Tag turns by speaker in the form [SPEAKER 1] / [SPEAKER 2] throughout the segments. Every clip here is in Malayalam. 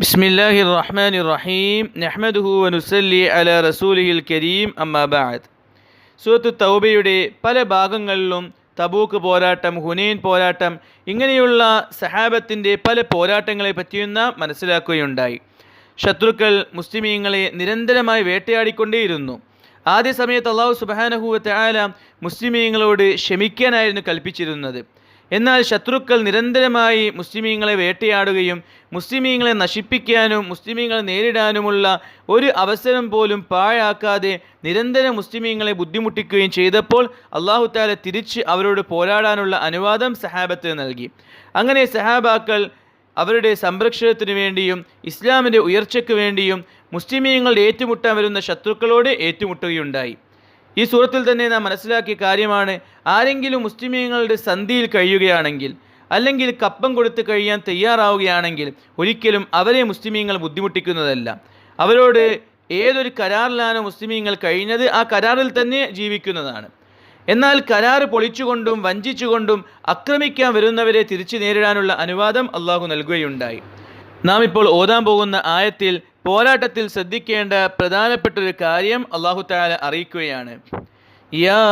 [SPEAKER 1] بسم الله الرحمن الرحيم نحمده ونسلي على رسوله الكريم أما بعد സൂറത്ത് തൗബയുടെ പല ഭാഗങ്ങളിലും തബൂക്ക് പോരാട്ടം ഹുനൈൻ പോരാട്ടം ഇങ്ങനെയുള്ള സഹാബത്തിൻ്റെ പല പോരാട്ടങ്ങളെ പറ്റിയും നാം മനസ്സിലാക്കുകയുണ്ടായി ശത്രുക്കൾ മുസ്ലിമീങ്ങളെ നിരന്തരമായി വേട്ടയാടിക്കൊണ്ടേയിരുന്നു ആദ്യ സമയത്ത് അള്ളാഹു സുബാനഹുവത്തെ ആല മുസ്ലിമീങ്ങളോട് ക്ഷമിക്കാനായിരുന്നു കൽപ്പിച്ചിരുന്നത് എന്നാൽ ശത്രുക്കൾ നിരന്തരമായി മുസ്ലിമീങ്ങളെ വേട്ടയാടുകയും മുസ്ലിമീങ്ങളെ നശിപ്പിക്കാനും മുസ്ലിമീങ്ങളെ നേരിടാനുമുള്ള ഒരു അവസരം പോലും പാഴാക്കാതെ നിരന്തരം മുസ്ലിമീങ്ങളെ ബുദ്ധിമുട്ടിക്കുകയും ചെയ്തപ്പോൾ അള്ളാഹു താല തിരിച്ച് അവരോട് പോരാടാനുള്ള അനുവാദം സഹാബത്തിന് നൽകി. അങ്ങനെ സഹാബാക്കൾ അവരുടെ സംരക്ഷണത്തിനു വേണ്ടിയും ഇസ്ലാമിന്റെ ഉയർച്ചയ്ക്ക് വേണ്ടിയും മുസ്ലിമീങ്ങളുടെ ഏറ്റുമുട്ടാൻ വരുന്ന ശത്രുക്കളോട് ഏറ്റുമുട്ടുകയുണ്ടായി. ഈ സൂറത്തിൽ തന്നെ നാം മനസ്സിലാക്കിയ കാര്യമാണ് ആരെങ്കിലും മുസ്ലിമീങ്ങളുടെ സന്ധിയിൽ കഴിയുകയാണെങ്കിൽ അല്ലെങ്കിൽ കപ്പം കൊടുത്ത് കഴിയാൻ തയ്യാറാവുകയാണെങ്കിൽ ഒരിക്കലും അവരെ മുസ്ലിമീങ്ങൾ ബുദ്ധിമുട്ടിക്കുന്നതല്ല. അവരോട് ഏതൊരു കരാറിലാണ് മുസ്ലിമീങ്ങൾ കഴിഞ്ഞത് ആ കരാറിൽ തന്നെ ജീവിക്കുന്നതാണ്. എന്നാൽ കരാർ പൊളിച്ചുകൊണ്ടും വഞ്ചിച്ചുകൊണ്ടും ആക്രമിക്കാൻ വരുന്നവരെ തിരിച്ചു നേരിടാനുള്ള അനുവാദം അള്ളാഹു നൽകുകയുണ്ടായി. നാം ഇപ്പോൾ ഓതാൻ പോകുന്ന ആയത്തിൽ പോരാട്ടത്തിൽ ശ്രദ്ധിക്കേണ്ട പ്രധാനപ്പെട്ട ഒരു കാര്യം അള്ളാഹു താല അറിയിക്കുകയാണ് യാ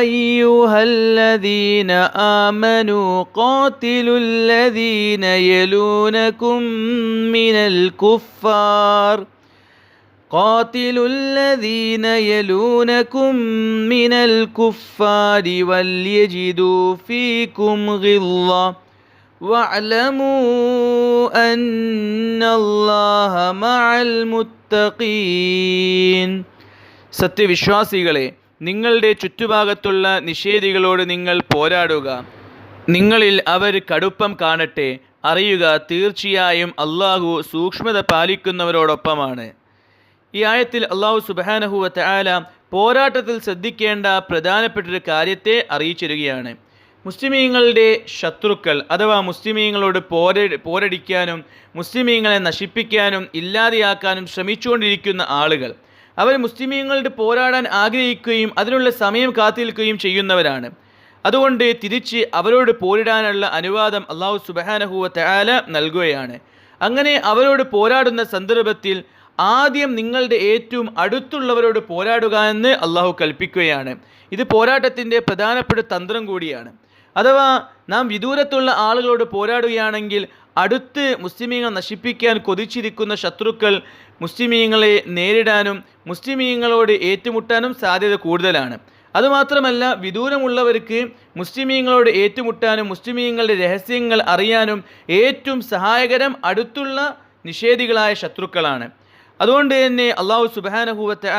[SPEAKER 1] അയ്യുഹല്ലദീന ആമനു ഖാതിലുല്ലദീന യലൂനകും മിനൽ കുഫാർ قاتلوا الذين يلونكم من الكفار وليجدوا فيكم غلظة واعلموا أن الله مع المتقين സത്യവിശ്വാസികളെ നിങ്ങളുടെ ചുറ്റുഭാഗത്തുള്ള നിഷേധികളോട് നിങ്ങൾ പോരാടുക നിങ്ങളിൽ അവർ കടുപ്പം കാണട്ടെ അറിയുക തീർച്ചയായും അള്ളാഹു സൂക്ഷ്മത പാലിക്കുന്നവരോടൊപ്പമാണ് ഈ ആയത്തിൽ അള്ളാഹു സുബാനഹുവത്ത് ആല പോരാട്ടത്തിൽ ശ്രദ്ധിക്കേണ്ട പ്രധാനപ്പെട്ട ഒരു കാര്യത്തെ അറിയിച്ചിരുകയാണ് മുസ്ലിമീങ്ങളുടെ ശത്രുക്കൾ അഥവാ മുസ്ലിമീങ്ങളോട് പോര പോരടിക്കാനും മുസ്ലിമീങ്ങളെ നശിപ്പിക്കാനും ഇല്ലാതെയാക്കാനും ശ്രമിച്ചുകൊണ്ടിരിക്കുന്ന ആളുകൾ. അവർ മുസ്ലിമീങ്ങളോട് പോരാടാൻ ആഗ്രഹിക്കുകയും അതിനുള്ള സമയം കാത്തിരിക്കുകയും ചെയ്യുന്നവരാണ്. അതുകൊണ്ട് തിരിച്ച് അവരോട് പോരിടാനുള്ള അനുവാദം അള്ളാഹു സുബഹാനഹുവ തയാല നൽകുകയാണ്. അങ്ങനെ അവരോട് പോരാടുന്ന സന്ദർഭത്തിൽ ആദ്യം നിങ്ങളുടെ ഏറ്റവും അടുത്തുള്ളവരോട് പോരാടുക എന്ന് അള്ളാഹു കൽപ്പിക്കുകയാണ്. ഇത് പോരാട്ടത്തിന്റെ പ്രധാനപ്പെട്ട തന്ത്രം കൂടിയാണ്. അഥവാ നാം വിദൂരത്തുള്ള ആളുകളോട് പോരാടുകയാണെങ്കിൽ അടുത്ത് മുസ്ലിമീങ്ങൾ നശിപ്പിക്കാൻ കൊതിച്ചിരിക്കുന്ന ശത്രുക്കൾ മുസ്ലിമീങ്ങളെ നേരിടാനും മുസ്ലിമീങ്ങളോട് ഏറ്റുമുട്ടാനും സാധ്യത കൂടുതലാണ്. അതുമാത്രമല്ല വിദൂരമുള്ളവർക്ക് മുസ്ലിമീങ്ങളോട് ഏറ്റുമുട്ടാനും മുസ്ലിമീങ്ങളുടെ രഹസ്യങ്ങൾ അറിയാനും ഏറ്റവും സഹായകരം അടുത്തുള്ള നിഷേധികളായ ശത്രുക്കളാണ്. അതുകൊണ്ട് തന്നെ അള്ളാഹു സുബാനഹുവത്തെ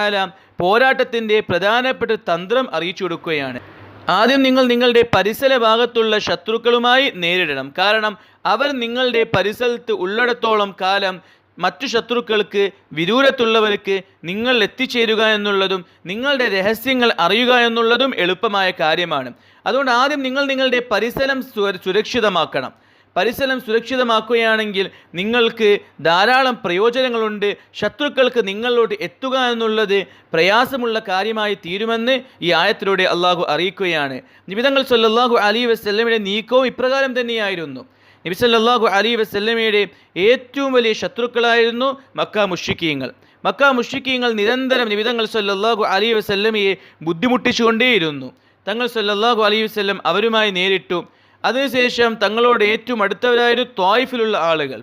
[SPEAKER 1] പോരാട്ടത്തിന്റെ പ്രധാനപ്പെട്ട തന്ത്രം അറിയിച്ചു കൊടുക്കുകയാണ്. ആദ്യം നിങ്ങൾ നിങ്ങളുടെ പരിസര ഭാഗത്തുള്ള ശത്രുക്കളുമായി നേരിടണം. കാരണം അവർ നിങ്ങളുടെ പരിസരത്ത് ഉള്ളിടത്തോളം കാലം മറ്റു ശത്രുക്കൾക്ക് വിദൂരത്തുള്ളവർക്ക് നിങ്ങൾ എത്തിച്ചേരുക എന്നുള്ളതും നിങ്ങളുടെ രഹസ്യങ്ങൾ അറിയുക എന്നുള്ളതും എളുപ്പമായ കാര്യമാണ്. അതുകൊണ്ട് ആദ്യം നിങ്ങൾ നിങ്ങളുടെ പരിസരം സുരക്ഷിതമാക്കണം. പരിസരം സുരക്ഷിതമാക്കുകയാണെങ്കിൽ നിങ്ങൾക്ക് ധാരാളം പ്രയോജനങ്ങളുണ്ട്. ശത്രുക്കൾക്ക് നിങ്ങളിലോട്ട് എത്തുക എന്നുള്ളത് പ്രയാസമുള്ള കാര്യമായി തീരുമെന്ന് ഈ ആയത്തിലൂടെ അള്ളാഹു അറിയിക്കുകയാണ്. നിമിതങ്ങൾ സല്ലാഹു അലി വസ്ല്ലമയുടെ നീക്കവും ഇപ്രകാരം തന്നെയായിരുന്നു. നബി സല്ലാഹു അലി വസ്ല്ലമയുടെ ഏറ്റവും വലിയ ശത്രുക്കളായിരുന്നു മക്ക മുഷിക്കീങ്ങൾ മക്ക മുഷിക്കീങ്ങൾ നിരന്തരം നിമിതങ്ങൾ സല്ലാഹു അലി വസ്ല്ലമയെ ബുദ്ധിമുട്ടിച്ചുകൊണ്ടേയിരുന്നു. തങ്ങൾ സല്ലാഹു അലി വസ്ല്ലം അവരുമായി നേരിട്ടു. അതിനുശേഷം തങ്ങളോട് ഏറ്റവും അടുത്തവരായൊരു ത്വായിഫിലുള്ള ആളുകൾ.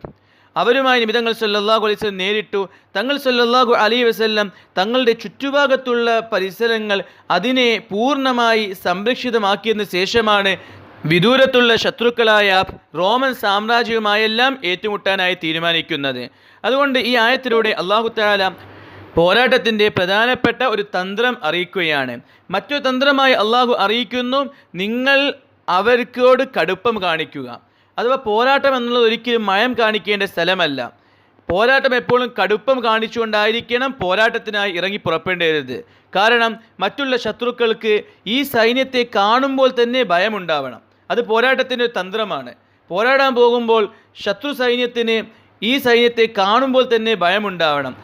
[SPEAKER 1] അവരുമായി നിമിതങ്ങൾ സല്ലാഹു അലൈഹി വസ്ലം നേരിട്ടു. തങ്ങൾ സല്ലാഹു അലി വസ്ല്ലം തങ്ങളുടെ ചുറ്റുഭാഗത്തുള്ള പരിസരങ്ങൾ അതിനെ പൂർണമായി സംരക്ഷിതമാക്കിയതിന് ശേഷമാണ് വിദൂരത്തുള്ള ശത്രുക്കളായ റോമൻ സാമ്രാജ്യവുമായെല്ലാം ഏറ്റുമുട്ടാനായി തീരുമാനിക്കുന്നത്. അതുകൊണ്ട് ഈ ആയത്തിലൂടെ അള്ളാഹു താല പോരാട്ടത്തിന്റെ പ്രധാനപ്പെട്ട ഒരു തന്ത്രം അറിയിക്കുകയാണ്. മറ്റൊരു തന്ത്രമായി അള്ളാഹു അറിയിക്കുന്നു നിങ്ങൾ അവർക്കോട് കടുപ്പം കാണിക്കുക. അഥവാ പോരാട്ടം എന്നുള്ളത് ഒരിക്കലും മയം കാണിക്കേണ്ട സ്ഥലമല്ല. പോരാട്ടം എപ്പോഴും കടുപ്പം കാണിച്ചുകൊണ്ടായിരിക്കണം പോരാട്ടത്തിനായി ഇറങ്ങി പുറപ്പെടേണ്ടത് കാരണം മറ്റുള്ള ശത്രുക്കൾക്ക് ഈ സൈന്യത്തെ കാണുമ്പോൾ തന്നെ ഭയമുണ്ടാവണം. അത് പോരാട്ടത്തിന്റെ ഒരു തന്ത്രമാണ്. പോരാടാൻ പോകുമ്പോൾ ശത്രു സൈന്യത്തിന് ഈ സൈന്യത്തെ കാണുമ്പോൾ തന്നെ ഭയമുണ്ടാവണം.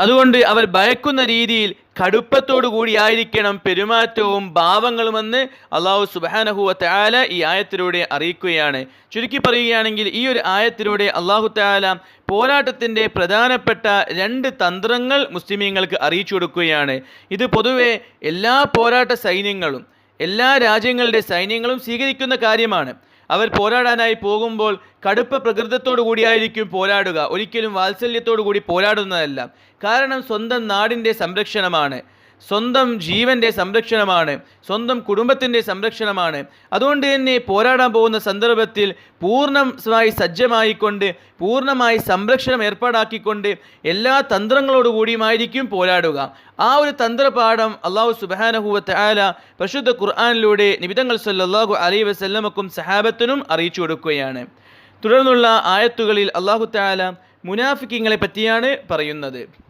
[SPEAKER 1] അതുകൊണ്ട് അവർ ഭയക്കുന്ന രീതിയിൽ കടുപ്പത്തോടു കൂടിയായിരിക്കണം പെരുമാറ്റവും ഭാവങ്ങളുമെന്ന് അള്ളാഹു സുബാനഹുവ താല ഈ ആയത്തിലൂടെ അറിയിക്കുകയാണ്. ചുരുക്കി പറയുകയാണെങ്കിൽ ഈ ഒരു ആയത്തിലൂടെ അള്ളാഹു താല പോരാട്ടത്തിന്റെ പ്രധാനപ്പെട്ട രണ്ട് തന്ത്രങ്ങൾ മുസ്ലിമീങ്ങൾക്ക് അറിയിച്ചു കൊടുക്കുകയാണ്. ഇത് പൊതുവെ എല്ലാ പോരാട്ട സൈന്യങ്ങളും എല്ലാ രാജ്യങ്ങളുടെ സൈന്യങ്ങളും സ്വീകരിക്കുന്ന കാര്യമാണ്. അവർ പോരാടാനായി പോകുമ്പോൾ കടുപ്പ പ്രകൃതത്തോടു കൂടിയായിരിക്കും പോരാടുക. ഒരിക്കലും വാത്സല്യത്തോടു കൂടി പോരാടുന്നതല്ല. കാരണം സ്വന്തം നാടിന്റെ സംരക്ഷണമാണ്. സ്വന്തം ജീവന്റെ സംരക്ഷണമാണ് സ്വന്തം കുടുംബത്തിന്റെ സംരക്ഷണമാണ്. അതുകൊണ്ട് തന്നെ പോരാടാൻ പോകുന്ന സന്ദർഭത്തിൽ പൂർണമായി സജ്ജമായിക്കൊണ്ട് പൂർണമായി സംരക്ഷണം ഏർപ്പാടാക്കിക്കൊണ്ട് എല്ലാ തന്ത്രങ്ങളോടുകൂടിയുമായിരിക്കും പോരാടുക. ആ ഒരു തന്ത്രപാഠം അള്ളാഹു സുബാനഹുവത്ത് ആല പരിശുദ്ധ ഖുർആാനിലൂടെ നിബിതങ്ങൾ സല്ലാഹു അലൈ വസല്ലമക്കും സഹാബത്തിനും അറിയിച്ചു കൊടുക്കുകയാണ്. തുടർന്നുള്ള ആയത്തുകളിൽ അള്ളാഹു താല മുനാഫിക്കിങ്ങളെ പറ്റിയാണ് പറയുന്നത്.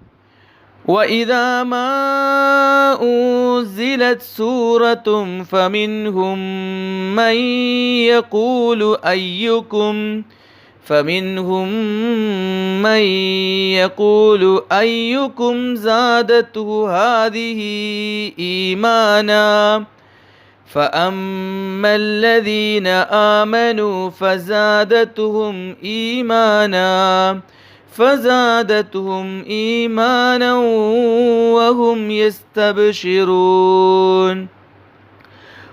[SPEAKER 1] وإذا ما أنزلت سورة فمنهم من يقول أيكم فمنهم من يقول أيكم زادته هذه إيمانا فأما الذين آمنوا فزادتهم إيمانا فزادتهم إيمانا وهم يستبشرون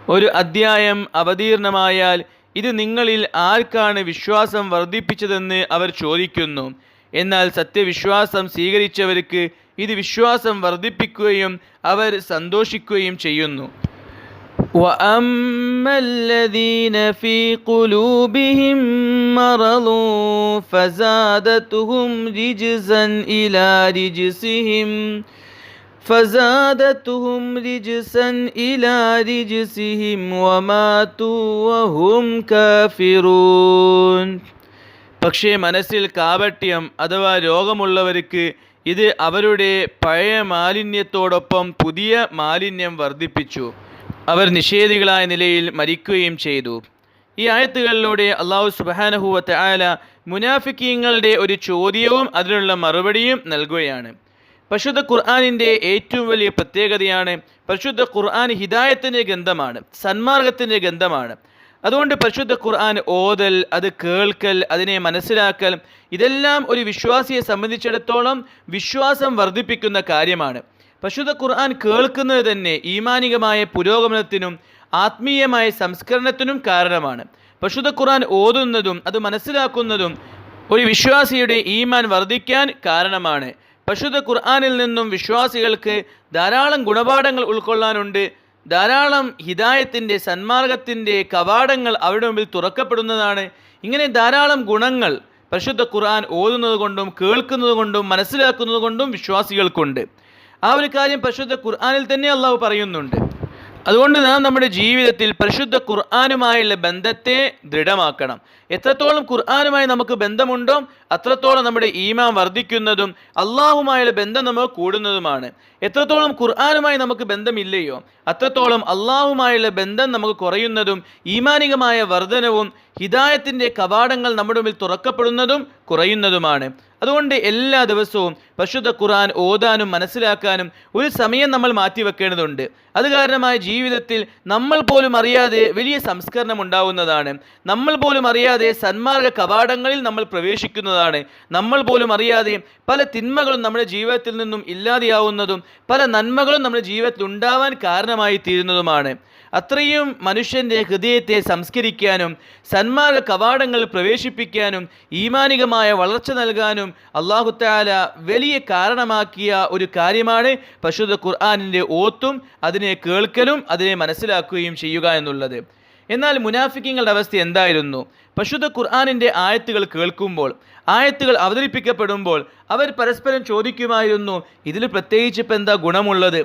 [SPEAKER 1] ഒരു അദ്ധ്യായം അവതീർണമായാൽ ഇത് നിങ്ങളിൽ ആർക്കാണ് വിശ്വാസം വർദ്ധിപ്പിച്ചതെന്ന് അവർ ചോദിക്കുന്നു എന്നാൽ സത്യവിശ്വാസം സ്വീകരിച്ചവർക്ക് ഇത് വിശ്വാസം വർദ്ധിപ്പിക്കുകയും അവർ സന്തോഷിക്കുകയും ചെയ്യുന്നു وأما الذين في قلوبهم مرض فزادتهم رجزا إلى رجسهم فزادتهم رجسا إلى رجسهم وماتوا وهم كافرون പക്ഷേ മനസ്സിൽ കാപട്യം അഥവാ രോഗമുള്ളവർക്ക് ഇത് അവരുടെ പഴയ മാലിന്യത്തോടൊപ്പം പുതിയ മാലിന്യം വർദ്ധിപ്പിച്ചു അവർ നിഷേധികളായ നിലയിൽ മരിക്കുകയും ചെയ്തു. ഈ ആയത്തുകളിലൂടെ അള്ളാഹു സുബാനഹുവത്തെ ആല മുനാഫിക്കീങ്ങളുടെ ഒരു ചോദ്യവും അതിനുള്ള മറുപടിയും നൽകുകയാണ്. പരിശുദ്ധ ഖുർആാനിന്റെ ഏറ്റവും വലിയ പ്രത്യേകതയാണ് പരിശുദ്ധ ഖുർആൻ ഹിദായത്തിന്റെ ഗന്ധമാണ് സന്മാർഗത്തിന്റെ ഗന്ധമാണ് അതുകൊണ്ട് പരിശുദ്ധ ഖുർആൻ ഓതൽ അത് കേൾക്കൽ അതിനെ മനസ്സിലാക്കൽ ഇതെല്ലാം ഒരു വിശ്വാസിയെ സംബന്ധിച്ചിടത്തോളം വിശ്വാസം വർദ്ധിപ്പിക്കുന്ന കാര്യമാണ്. പരിശുദ്ധ ഖുർആൻ കേൾക്കുന്നത് തന്നെ ഈമാനികമായ പുരോഗമനത്തിനും ആത്മീയമായ സംസ്കരണത്തിനും കാരണമാണ്. പശുദ്ധ ഖുർആൻ ഓതുന്നതും അത് മനസ്സിലാക്കുന്നതും ഒരു വിശ്വാസിയുടെ ഈമാൻ വർദ്ധിക്കാൻ കാരണമാണ്. പശുദ്ധ ഖുർആാനിൽ നിന്നും വിശ്വാസികൾക്ക് ധാരാളം ഗുണപാഠങ്ങൾ ഉൾക്കൊള്ളാനുണ്ട്. ധാരാളം ഹിതായത്തിന്റെ സന്മാർഗത്തിന്റെ കവാടങ്ങൾ അവരുടെ മുമ്പിൽ തുറക്കപ്പെടുന്നതാണ്. ഇങ്ങനെ ധാരാളം ഗുണങ്ങൾ പരിശുദ്ധ ഖുർആൻ ഓതുന്നത് കൊണ്ടും കേൾക്കുന്നത് കൊണ്ടും മനസ്സിലാക്കുന്നത് കൊണ്ടും വിശ്വാസികൾക്കുണ്ട്. ആ ഒരു കാര്യം പരിശുദ്ധ ഖുർആാനിൽ തന്നെ അള്ളാഹു പറയുന്നുണ്ട്. അതുകൊണ്ട് നാം നമ്മുടെ ജീവിതത്തിൽ പരിശുദ്ധ ഖുർആാനുമായുള്ള ബന്ധത്തെ ദൃഢമാക്കണം. എത്രത്തോളം ഖുർആാനുമായി നമുക്ക് ബന്ധമുണ്ടോ അത്രത്തോളം നമ്മുടെ ഈമാൻ വർദ്ധിക്കുന്നതും അള്ളാഹുമായുള്ള ബന്ധം നമുക്ക് കൂടുന്നതുമാണ്. എത്രത്തോളം ഖുർആാനുമായി നമുക്ക് ബന്ധമില്ലയോ അത്രത്തോളം അള്ളാഹുമായുള്ള ബന്ധം നമുക്ക് കുറയുന്നതും ഈമാനികമായ വർധനവും ഹിദായത്തിന്റെ കവാടങ്ങൾ നമ്മുടെ മുമ്പിൽ തുറക്കപ്പെടുന്നതും കുറയുന്നതുമാണ്. അതുകൊണ്ട് എല്ലാ ദിവസവും പരിശുദ്ധ ഖുർആൻ ഓതാനും മനസ്സിലാക്കാനും ഒരു സമയം നമ്മൾ മാറ്റിവെക്കേണ്ടതുണ്ട്. അത് കാരണമായ ജീവിതത്തിൽ നമ്മൾ പോലും അറിയാതെ വലിയ സംസ്കരണം ഉണ്ടാവുന്നതാണ്. നമ്മൾ പോലും അറിയാതെ സന്മാർഗ കവാടങ്ങളിൽ നമ്മൾ പ്രവേശിക്കുന്നതാണ്. നമ്മൾ പോലും അറിയാതെ പല തിന്മകളും നമ്മുടെ ജീവിതത്തിൽ നിന്നും ഇല്ലാതെയാവുന്നതും പല നന്മകളും നമ്മുടെ ജീവിതത്തിൽ ഉണ്ടാവാൻ കാരണമായി തീരുന്നതുമാണ് അത്രയും മനുഷ്യന്റെ ഹൃദയത്തെ സംസ്കരിക്കാനും സന്മാർഗ കവാടങ്ങൾ പ്രവേശിപ്പിക്കാനും ഈമാനികമായ വളർച്ച നൽകാനും അള്ളാഹുത്താല വലിയ കാരണമാക്കിയ ഒരു കാര്യമാണ് പരിശുദ്ധ ഖുർആാനിന്റെ ഓത്തും അതിനെ കേൾക്കലും അതിനെ മനസ്സിലാക്കുകയും ചെയ്യുക എന്നുള്ളത്. എന്നാൽ മുനാഫിക്കിങ്ങളുടെ അവസ്ഥ എന്തായിരുന്നു? പശുദ്ധ ഖുർആാനിന്റെ ആയത്തുകൾ കേൾക്കുമ്പോൾ ആയത്തുകൾ അവതരിപ്പിക്കപ്പെടുമ്പോൾ അവർ പരസ്പരം ചോദിക്കുമായിരുന്നു ഇതിൽ പ്രത്യേകിച്ച് ഇപ്പം എന്താ ഗുണമുള്ളത്?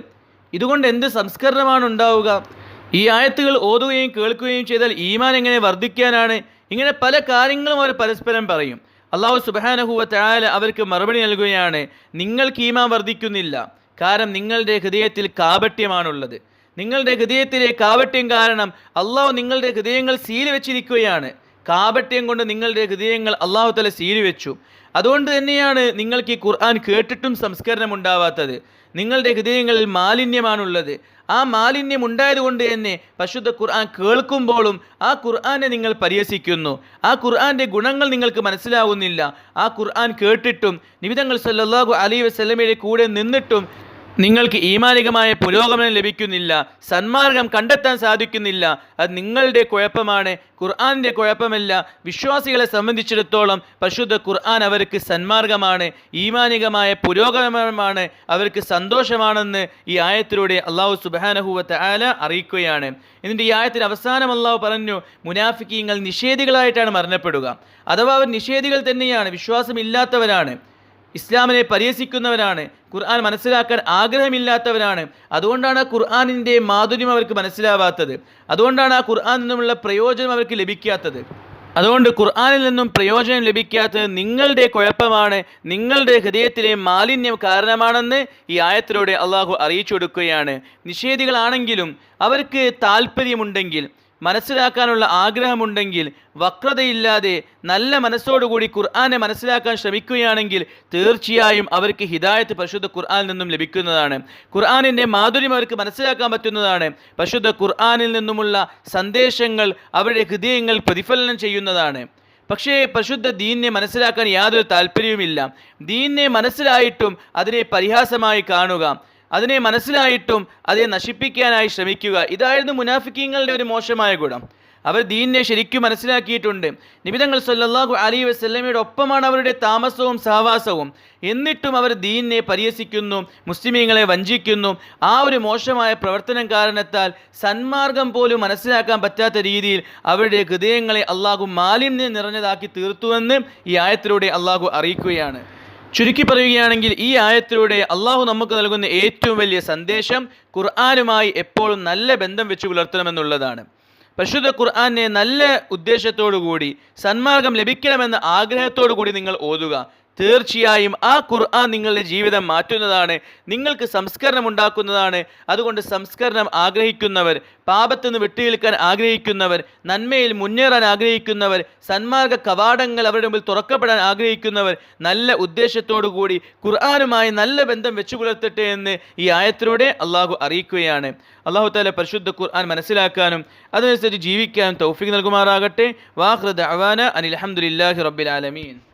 [SPEAKER 1] ഇതുകൊണ്ട് എന്ത് സംസ്കരണമാണ് ഉണ്ടാവുക? ഈ ആയത്തുകൾ ഓതുകയും കേൾക്കുകയും ചെയ്താൽ ഈമാൻ എങ്ങനെ വർദ്ധിക്കാനാണ്? ഇങ്ങനെ പല കാര്യങ്ങളും അവർ പരസ്പരം പറയും. അള്ളാഹു സുബാനഹുവ തയാല അവർക്ക് മറുപടി നൽകുകയാണ് നിങ്ങൾക്ക് ഈമാൻ വർദ്ധിക്കുന്നില്ല. കാരണം നിങ്ങളുടെ ഹൃദയത്തിൽ കാപട്യമാണുള്ളത്. നിങ്ങളുടെ ഹൃദയത്തിലെ കാപട്യം കാരണം അള്ളാഹു നിങ്ങളുടെ ഹൃദയങ്ങൾ സീൽ വെച്ചിരിക്കുകയാണ്. കാപട്യം കൊണ്ട് നിങ്ങളുടെ ഹൃദയങ്ങൾ അള്ളാഹു തല സീൽ വെച്ചു. അതുകൊണ്ട് തന്നെയാണ് നിങ്ങൾക്ക് ഈ ഖുർആൻ കേട്ടിട്ടും സംസ്കരണം ഉണ്ടാവാത്തത്. നിങ്ങളുടെ ഹൃദയങ്ങളിൽ മാലിന്യമാണുള്ളത്. ആ മാലിന്യം ഉണ്ടായതുകൊണ്ട് തന്നെ പശുദ്ധ ഖുർആൻ കേൾക്കുമ്പോഴും ആ ഖുർആനെ നിങ്ങൾ പരിഹസിക്കുന്നു. ആ ഖുർആന്റെ ഗുണങ്ങൾ നിങ്ങൾക്ക് മനസ്സിലാവുന്നില്ല. ആ ഖുർആൻ കേട്ടിട്ടും നിമിതങ്ങൾ സല്ലാഹു അലൈഹി വസല്ലമയുടെ കൂടെ നിന്നിട്ടും നിങ്ങൾക്ക് ഈമാനികമായ പുരോഗമനം ലഭിക്കുന്നില്ല സന്മാർഗം കണ്ടെത്താൻ സാധിക്കുന്നില്ല. അത് നിങ്ങളുടെ കുഴപ്പമാണ് ഖുർആാനിന്റെ കുഴപ്പമല്ല. വിശ്വാസികളെ സംബന്ധിച്ചിടത്തോളം പരിശുദ്ധ ഖുർആൻ അവർക്ക് സന്മാർഗമാണ് ഈമാനികമായ പുരോഗമനമാണ് അവർക്ക് സന്തോഷമാണെന്ന് ഈ ആയത്തിലൂടെ അള്ളാഹു സുബാനഹുവത്ത് ആല അറിയിക്കുകയാണ്. എന്നിട്ട് ഈ ആയത്തിന് അവസാനം അള്ളാഹു പറഞ്ഞു മുനാഫിക്കീങ്ങൾ നിഷേധികളായിട്ടാണ് മരണപ്പെടുക. അഥവാ അവർ നിഷേധികൾ തന്നെയാണ് വിശ്വാസമില്ലാത്തവരാണ്. ഇസ്ലാമിനെ പരിഹസിക്കുന്നവരാണ് ഖുർആൻ മനസ്സിലാക്കാൻ ആഗ്രഹമില്ലാത്തവരാണ്. അതുകൊണ്ടാണ് ആ ഖുർആാനിന്റെ മാധുര്യം അവർക്ക് മനസ്സിലാവാത്തത്. അതുകൊണ്ടാണ് ആ ഖുർആൻ നിന്നുമുള്ള പ്രയോജനം അവർക്ക് ലഭിക്കാത്തത്. അതുകൊണ്ട് ഖുർആാനിൽ നിന്നും പ്രയോജനം ലഭിക്കാത്തത് നിങ്ങളുടെ കുഴപ്പമാണ് നിങ്ങളുടെ ഹൃദയത്തിലെ മാലിന്യം കാരണമാണെന്ന് ഈ ആയത്തിലൂടെ അള്ളാഹു അറിയിച്ചു കൊടുക്കുകയാണ്. നിഷേധികളാണെങ്കിലും അവർക്ക് താല്പര്യമുണ്ടെങ്കിൽ മനസ്സിലാക്കാനുള്ള ആഗ്രഹമുണ്ടെങ്കിൽ വക്രതയില്ലാതെ നല്ല മനസ്സോടുകൂടി ഖുർആാനെ മനസ്സിലാക്കാൻ ശ്രമിക്കുകയാണെങ്കിൽ തീർച്ചയായും അവർക്ക് ഹിദായത്ത് പരിശുദ്ധ ഖുർആാനിൽ നിന്നും ലഭിക്കുന്നതാണ്. ഖുർആാനിന്റെ മാധുര്യം അവർക്ക് മനസ്സിലാക്കാൻ പറ്റുന്നതാണ്. പരിശുദ്ധ ഖുർആാനിൽ നിന്നുമുള്ള സന്ദേശങ്ങൾ അവരുടെ ഹൃദയങ്ങൾ പ്രതിഫലനം ചെയ്യുന്നതാണ്. പക്ഷേ പരിശുദ്ധ ദീനിനെ മനസ്സിലാക്കാൻ യാതൊരു താല്പര്യവുമില്ല. ദീനിനെ മനസ്സിലായിട്ടും അതിനെ പരിഹാസമായി കാണുക. അതിനെ മനസ്സിലായിട്ടും അതിനെ നശിപ്പിക്കാനായി ശ്രമിക്കുക. ഇതായിരുന്നു മുനാഫിക്കിങ്ങളുടെ ഒരു മോശമായ ഗുണം. അവർ ദീനിനെ ശരിക്കും മനസ്സിലാക്കിയിട്ടുണ്ട്. നിബിതങ്ങൾ സല്ലാഹു അലി വസല്ലമയുടെ ഒപ്പമാണ് അവരുടെ താമസവും സഹവാസവും. എന്നിട്ടും അവർ ദീനിനെ പരിഹസിക്കുന്നു മുസ്ലിമീങ്ങളെ വഞ്ചിക്കുന്നു. ആ ഒരു മോശമായ പ്രവർത്തനം കാരണത്താൽ സന്മാർഗം പോലും മനസ്സിലാക്കാൻ പറ്റാത്ത രീതിയിൽ അവരുടെ ഹൃദയങ്ങളെ അള്ളാഹു മാലിന്യം നിറഞ്ഞതാക്കി തീർത്തുവെന്ന് ഈ ആയത്തിലൂടെ അള്ളാഹു അറിയിക്കുകയാണ്. ചുരുക്കി പറയുകയാണെങ്കിൽ ഈ ആയത്തിലൂടെ അള്ളാഹു നമുക്ക് നൽകുന്ന ഏറ്റവും വലിയ സന്ദേശം ഖുർആാനുമായി എപ്പോഴും നല്ല ബന്ധം വെച്ച് പുലർത്തണമെന്നുള്ളതാണ്. പരിശുദ്ധ ഖുർആാനെ നല്ല ഉദ്ദേശത്തോടു കൂടി സന്മാർഗം ലഭിക്കണമെന്ന ആഗ്രഹത്തോടു കൂടി നിങ്ങൾ ഓതുക. തീർച്ചയായും ആ ഖുർആൻ നിങ്ങളുടെ ജീവിതം മാറ്റുന്നതാണ് നിങ്ങൾക്ക് സംസ്കരണം ഉണ്ടാക്കുന്നതാണ്. അതുകൊണ്ട് സംസ്കരണം ആഗ്രഹിക്കുന്നവർ പാപത്തു നിന്ന് വിട്ടുനിൽക്കാൻ ആഗ്രഹിക്കുന്നവർ നന്മയിൽ മുന്നേറാൻ ആഗ്രഹിക്കുന്നവർ സന്മാർഗ കവാടങ്ങൾ അവരുടെ മുമ്പിൽ തുറക്കപ്പെടാൻ ആഗ്രഹിക്കുന്നവർ നല്ല ഉദ്ദേശത്തോടു കൂടി ഖുർആാനുമായി നല്ല ബന്ധം വെച്ചു പുലർത്തട്ടെ എന്ന് ഈ ആയത്തിലൂടെ അള്ളാഹു അറിയിക്കുകയാണ്. അള്ളാഹു താല പരിശുദ്ധ ഖുർആൻ മനസ്സിലാക്കാനും അതനുസരിച്ച് ജീവിക്കാനും തൗഫീഖ് നൽകുമാറാകട്ടെ. വാഹൃദ് അവാന അനിൽ അഹമ്മദില്ലാഹി റബ്ബിൽ ആലമീൻ.